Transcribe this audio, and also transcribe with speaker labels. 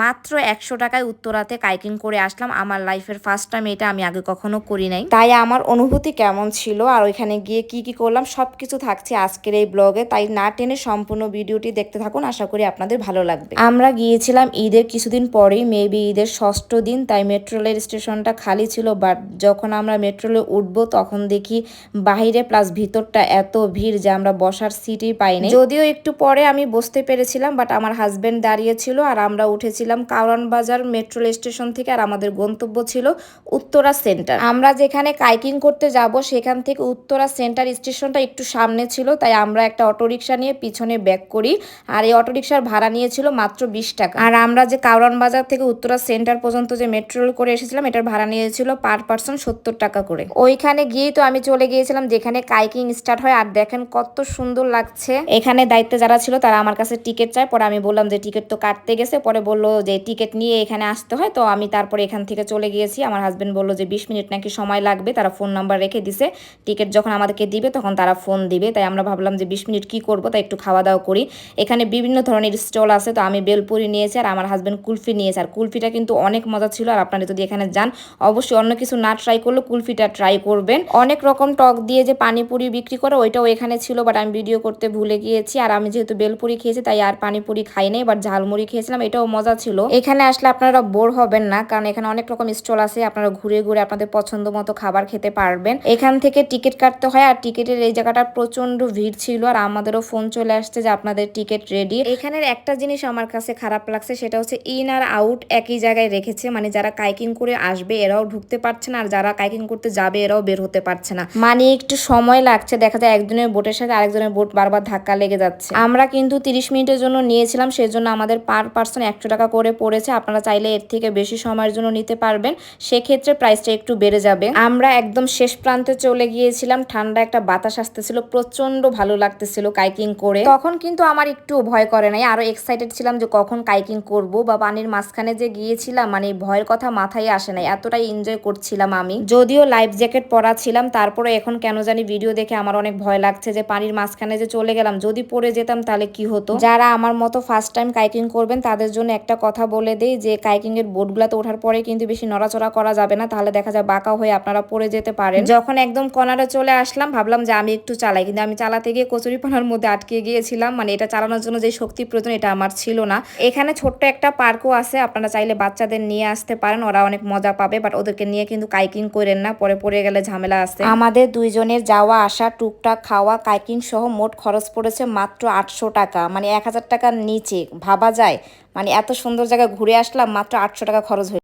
Speaker 1: মাত্র একশো টাকায় উত্তরাতে কাইকিং করে আসলাম। আমার লাইফের ফার্স্ট টাইম এটা আমি আগে কখনো করি নাই। তাই আমার অনুভূতি কেমন ছিল আর ওইখানে গিয়ে কি কি করলাম সব কিছু থাকছে আজকের এই ব্লগে তাই না টেনে সম্পূর্ণ ভিডিওটি দেখতে থাকুন। আশা করি আপনাদের ভালো লাগবে। আমরা গিয়েছিলাম ঈদের কিছুদিন পরেই মেবি ঈদের ষষ্ঠ দিন। তাই মেট্রো রেল স্টেশনটা খালি ছিল বাট যখন আমরা মেট্রো রেলে উঠবো, তখন দেখি বাহিরে প্লাস ভিতরটা এত ভিড় যে আমরা বসার সিটই পাইনি। যদিও একটু পরে আমি বসতে পেরেছিলাম বাট আমার হাজবেন্ড দাঁড়িয়ে ছিল আর আমরা উঠেছিলাম কারণ বাজার মেট্রো স্টেশন থেকে আর আমাদের গন্তব্য ছিল উত্তরা সেন্টার। আমরা যেখানে কাইকিং করতে যাব সেখান থেকে উত্তরা সেন্টার স্টেশনটা একটু সামনে ছিল, তাই আমরা একটা অটোরিকশা নিয়ে পিছনে ব্যাক করি আর এই অটোরিকশার ভাড়া নিয়েছিল মাত্র বিশ টাকা। আর আমরা যে কারণ বাজার থেকে উত্তরা সেন্টার পর্যন্ত যে মেট্রো করে এসেছিলাম, এটার ভাড়া নিয়েছিল পার পার্সন সত্তর টাকা করে। ওইখানে গিয়েই তো আমি চলে গিয়েছিলাম যেখানে কাইকিং স্টার্ট হয়। আর দেখেন কত সুন্দর লাগছে। এখানে দায়িত্বে যারা ছিল তারা আমার কাছে টিকিট চায়। পরে আমি বললাম যে টিকিট তো কাটতে গেছে। পরে বলল যে টিকিট নিয়ে এখানে আসতে হয়, তো আমি তারপরে এখান থেকে চলে গিয়েছি। আমার হাজব্যান্ড বলল যে, বিশ মিনিট নাকি সময় লাগবে? তারা ফোন নাম্বার রেখে দিছে। টিকিট যখন আমাদেরকে দিবে, তখন তারা ফোন দিবে। তাই আমরা ভাবলাম যে, বিশ মিনিট কি করব? তাই একটু খাওয়া দাওয়া করি। এখানে বিভিন্ন ধরনের স্টল আছে, তো আমি বেলপুরি নিয়েছি আর আমার হাজব্যান্ড কুলফি নিয়েছে। আর কুলফিটা কিন্তু অনেক মজা ছিল। আর আপনারা যদি এখানে যান, অবশ্যই অন্য কিছু না ট্রাই করলে কুলফিটা ট্রাই করবেন। অনেক রকম টক দিয়ে যে পানিপুরি বিক্রি করে, ওইটাও এখানে ছিল বাট আমি ভিডিও করতে ভুলে গিয়েছি। আর আমি যেহেতু বেলপুরি খেয়েছি, তাই আর পানিপুরি খাই নাই বাট ঝালমুড়ি খেয়েছিলাম, এটাও মজা ছিল। এখানে আসলে আপনারা বোর হবেন না, কারণ এখানে অনেক রকম স্টল আছে, আপনারা ঘুরে ঘুরে আপনাদের পছন্দ মতো খাবার খেতে পারবেন। এখান থেকে টিকিট কাটতে হয়, আর টিকিটের এই জায়গাটা প্রচণ্ড ভিড় ছিল, আর আমাদেরও ফোন চলে আসছে যে আপনাদের টিকিট রেডি এখানের একটা জিনিস আমার কাছে খারাপ লাগছে, সেটা হচ্ছে ইন আর আউট একই জায়গায় রেখেছে মানে যারা কাইকিং করে আসবে এরাও ঢুকতে পারছে না, আর যারা কাইকিং করতে যাবে এরাও বের হতে পারছে না। মানে একটু সময় লাগছে, দেখা যায় একজনের বোটের সাথে আরেকজনের বোট বারবার ধাক্কা লেগে যাচ্ছে। আমরা কিন্তু তিরিশ মিনিটের জন্য নিয়েছিলাম, সেজন্য আমাদের পার পার্সন একশো টাকা করে পড়েছে, আপনারা চাইলে এর থেকে বেশি সময়ের জন্য নিতে পারবেন। সেক্ষেত্রে প্রাইসটা একটু বেড়ে যাবে। আমরা একদম শেষ প্রান্তে চলে গিয়েছিলাম, ঠান্ডা একটা বাতাস আসতেছিল প্রচণ্ড ভালো লাগতেছিল কাইকিং করে। তখন কিন্তু আমার একটু ভয় করে নাই, আরও এক্সাইটেড ছিলাম যে কখন কাইকিং করব বা পানির মাঝখানে যে গিয়েছিলাম মানে ভয়ের কথা মাথায় আসে নাই, এতটাই এনজয় করছিলাম আমি। যদিও লাইফ জ্যাকেট পরা ছিলাম, তারপরে এখন কেন জানি ভিডিও দেখে আমার অনেক ভয় লাগছে যে পানির মাঝখানে যে চলে গেলাম, যদি পড়ে যেতাম তাহলে কি হতো? যারা আমার মতো ফার্স্ট টাইম কাইকিং করবেন, তাদের জন্য একটা কথা বলে দেই যে কাইকিংয়ের এর বোটগুলোতে ওঠার পরে কিন্তু বেশি নড়াচড়া করা যাবে না, তাহলে দেখা যায় বাঁকা হয়ে আপনারা পড়ে যেতে পারেন। যখন একদম কনারে চলে আসলাম, ভাবলাম যে আমি একটু চালাই, কিন্তু আমি চালাতে গিয়ে কচুরিপানার মধ্যে আটকে গিয়েছিলাম। মানে এটা চালানোর জন্য যে শক্তি প্রয়োজন, এটা আমার ছিল না। এখানে ছোট্ট একটা পার্কও আছে, আপনারা চাইলে বাচ্চাদের নিয়ে আসতে পারেন, ওরা অনেক মজা পাবে বাট ওদেরকে নিয়ে কিন্তু কাইকিং করেন না, পরে পড়ে গেলে ঝামেলা আছে। আমাদের দুইজনের যাওয়া, আসা, টুকটাক খাওয়া, কাইকিং সহ মোট খরচ পড়েছে মাত্র আটশো টাকা মানে এক হাজার টাকার নিচে, ভাবা যায়। মানে এত সুন্দর জায়গা ঘুরে আসলাম মাত্র আটশো টাকা খরচ হয়ে